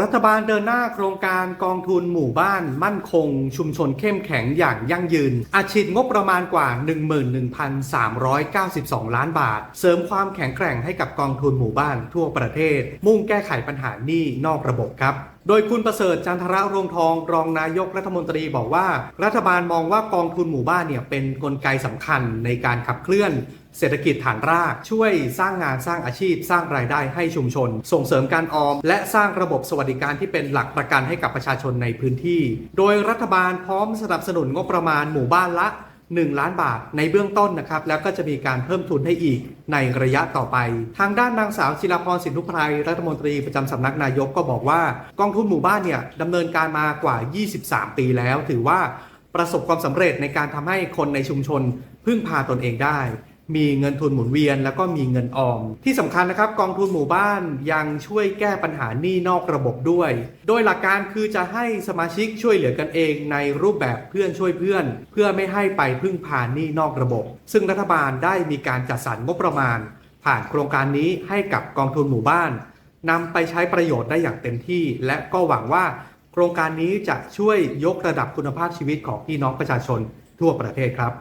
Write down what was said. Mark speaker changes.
Speaker 1: รัฐบาลเดินหน้าโครงการกองทุนหมู่บ้านมั่นคง ชุมชนเข้มแข็งอย่างยั่งยืนอาชีพงบประมาณกว่า 11,392 ล้านบาท เสริมความแข็งแกร่งให้กับกองทุนหมู่บ้านทั่วประเทศ มุ่งแก้ไขปัญหาหนี้นอกระบบครับ โดยคุณประเสริฐจันทระรวงทองรองนายกรัฐมนตรีบอกว่า รัฐบาลมองว่ากองทุนหมู่บ้านเนี่ยเป็นนกลไกสำคัญในการขับเคลื่อนเศรษฐกิจฐานราก ช่วยสร้างงานสร้างอาชีพ สร้างรายได้ให้ชุมชน ส่งเสริมการออม และสร้างระบบสวัสดิการที่เป็นหลักประกันให้กับประชาชนในพื้นที่ โดยรัฐบาลพร้อมสนับสนุนงบประมาณหมู่บ้านละ 1 ล้านบาทในเบื้องต้นนะครับ แล้วก็จะมีการเพิ่มทุนให้อีกในระยะต่อไป ทางด้านนางสาวจิรพรสินทุไพรรัฐมนตรีประจำสำนักนายกก็บอกว่ากองทุนหมู่บ้านเนี่ยดำเนินการมากว่า 23 ปีแล้ว ถือว่าประสบความสำเร็จในการทำให้คนในชุมชนพึ่งพาตนเองได้ มีเงินทุนหมุนเวียน แล้วก็มีเงินออม ที่สำคัญนะครับกองทุนหมู่บ้านยังช่วยแก้ปัญหาหนี้นอกระบบด้วย โดยหลักการคือจะให้สมาชิกช่วยเหลือกันเองในรูปแบบเพื่อนช่วยเพื่อน เพื่อไม่ให้ไปพึ่งพาหนี้นอกระบบ ซึ่งรัฐบาลได้มีการจัดสรรงบประมาณ ผ่านโครงการนี้ให้กับกองทุนหมู่บ้านนำไปใช้ประโยชน์ได้อย่างเต็มที่ และก็หวังว่าโครงการนี้จะช่วยยกระดับคุณภาพชีวิตของพี่น้องประชาชนทั่วประเทศครับ